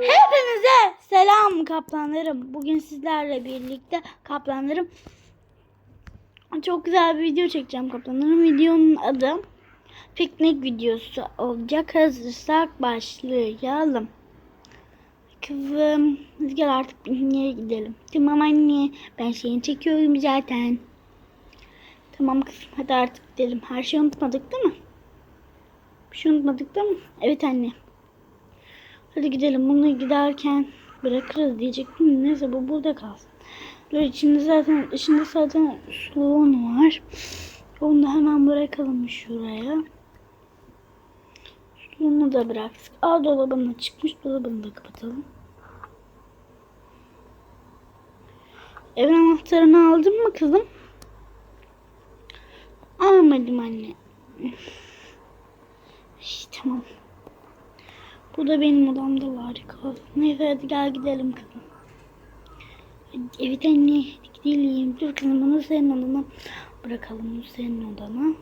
Hepinize selam kaplanlarım. Bugün sizlerle birlikte kaplanlarım çok güzel bir video çekeceğim kaplanlarım. Videonun adı piknik videosu olacak. Hazırsak başlayalım. Kızım gel artık pikniğe gidelim. Tamam anne ben şeyini çekiyorum zaten. Tamam kızım hadi artık gidelim. Her şeyi unutmadık değil mi? Bir şey unutmadık değil mi? Evet anne. Hadi gidelim. Bunu giderken bırakırız diyecektim. Neyse bu burada kalsın. Böyle içinde zaten içinde zaten suluğun var. Onu da hemen bırakalım şuraya. Suluğunu da bıraktık. Aa dolabına çıkmış. Dolabını da kapatalım. Evin anahtarını aldın mı kızım? Almadım anne. İşte tamam. Bu da benim odamda var. Neyse hadi gel gidelim kızım. Evet anne gidelim. Dur kızım bunu senin odana bırakalım. Senin odana.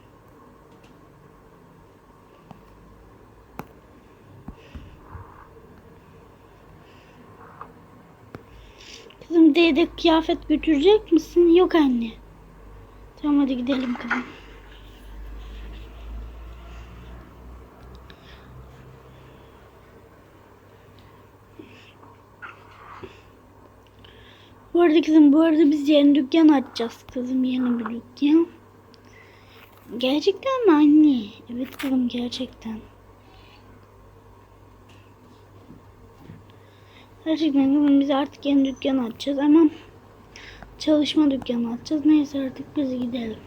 Kızım dede kıyafet götürecek misin? Yok anne. Tamam hadi gidelim kızım. Bu arada kızım bu arada biz yeni dükkan açacağız kızım yeni bir dükkan. Gerçekten mi anne? Evet kızım gerçekten. Gerçekten kızım biz artık yeni dükkan açacağız ama çalışma dükkanı açacağız. Neyse artık biz gidelim.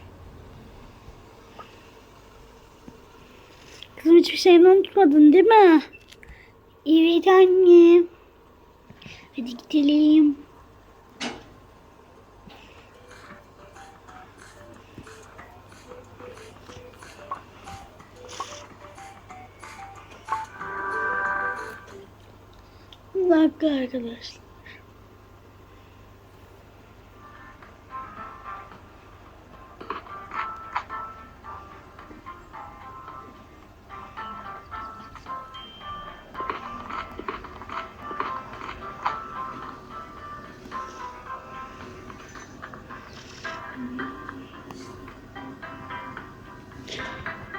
Kızım hiçbir şeyini unutmadın değil mi? Evet anne. Hadi gidelim. Dakika arkadaşlar.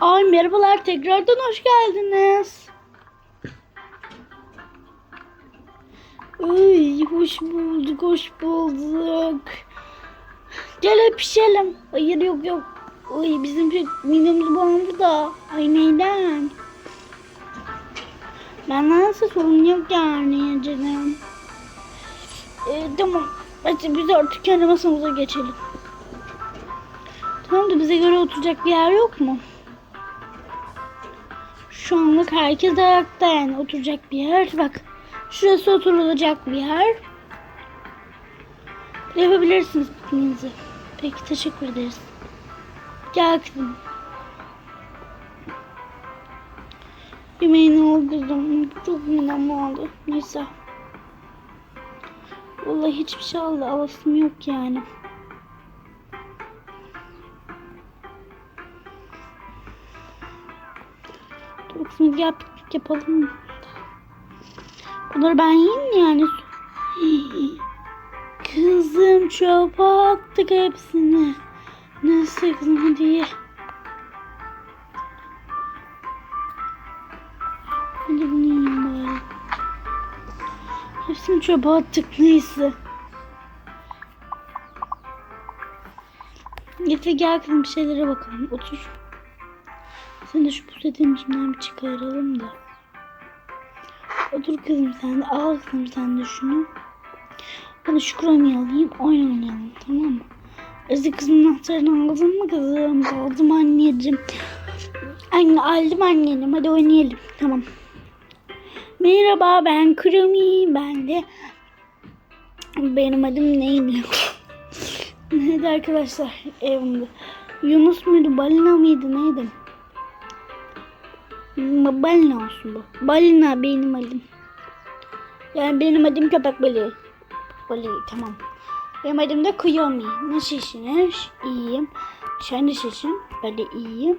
Ay merhabalar tekrardan hoş geldiniz. Ay hoş bulduk hoş bulduk. Gel öpüşelim. Hayır yok yok. Ay bizim şey, midemiz bulandı da. Ay neyden? Benden nasıl sorun yok yani canım. Ee, tamam. Hadi biz artık kendi masamıza geçelim. Tamam da bize göre oturacak bir yer yok mu? Şu anlık herkes ayakta yani oturacak bir yer. Bak şurası oturulacak bir yer. Yapabilirsiniz pikniğinizi. Peki teşekkür ederiz. Gel kızım. Yemeğini al kızım. Çok midem oldu. Neyse. Vallahi hiçbir şey aldı. Alasım yok yani. Dur kızım gel piknik yapalım. Bunları ben yiyeyim mi yani? Kızım çöpe attık hepsini. Neyse kızım hadi ye. Hadi bunu yiyeyim bari. Hepsini çöpe attık neyse. Getir gel kızım bir şeylere bakalım. Otur. Sen de şu pusetin bir çıkaralım da. Otur kızım sen de. Al kızım sen de şunu. De şu kromiyi alayım. Oyun oynayalım tamam mı? Özü kızımın anahtarını aldın mı kızım? Aldım anneciğim. Anne aldım annenim. Hadi oynayalım. Tamam. Merhaba ben Kromi. Ben de benim adım neydi? neydi arkadaşlar evimde? Yunus muydu? Balina mıydı? Neydi? Balina olsun bu. Balina benim adım. Yani benim adım köpek balığı. Balığı tamam. Benim adım da Kuyomi. Nasılsınız? İyiyim. Sen nasılsın? Ben de iyiyim.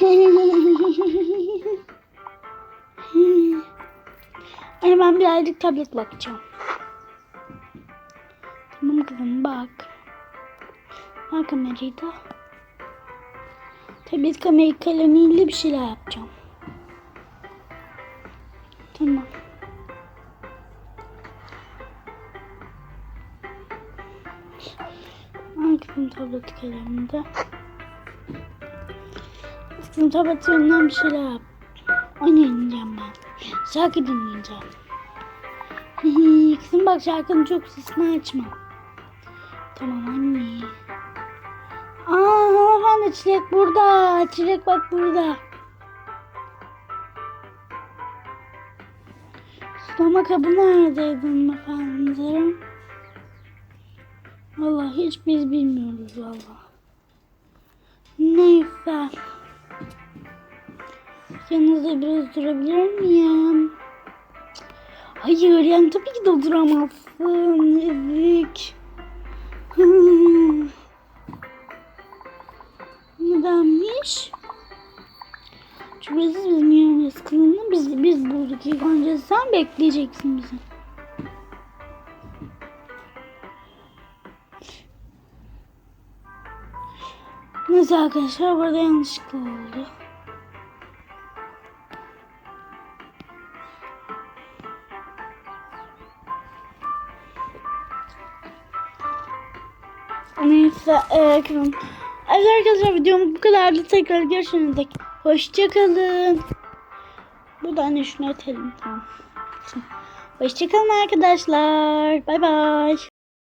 Anne ben birazcık tablet bakacağım. Tamam kızım bak. Bak kamerayı. Tablet kamera kalemiyle bir şeyler yapacağım. Tamam. Kızım tablet kaleminde. Kızım tablet üzerinden bir şeyler yap. Oynayacağım ben. Şarkı dinleyeceğim. Kızım bak şarkının çok sesini açma. Tamam anne. Aa hanımefendi çilek burada. Çilek bak burada. Sulama kabı neredeydi hanımefendi? Vallahi hiç biz bilmiyoruz vallahi. Neyse. Yanınızda biraz durabilir miyim? Hayır yani tabii ki de duramazsın. Ezik. Hmm. Nedenmiş? Çünkü siz bizim yerimiz kılını biz, biz bulduk. İlk önce sen bekleyeceksin bizi. Neyse arkadaşlar burada yanlışlıkla oldu. Neyse kızım. Evet arkadaşlar videom bu kadardı. Tekrar dek. Hoşçakalın. Bu da anne şunu ötelim tamam. Hoşçakalın arkadaşlar. Bay bay.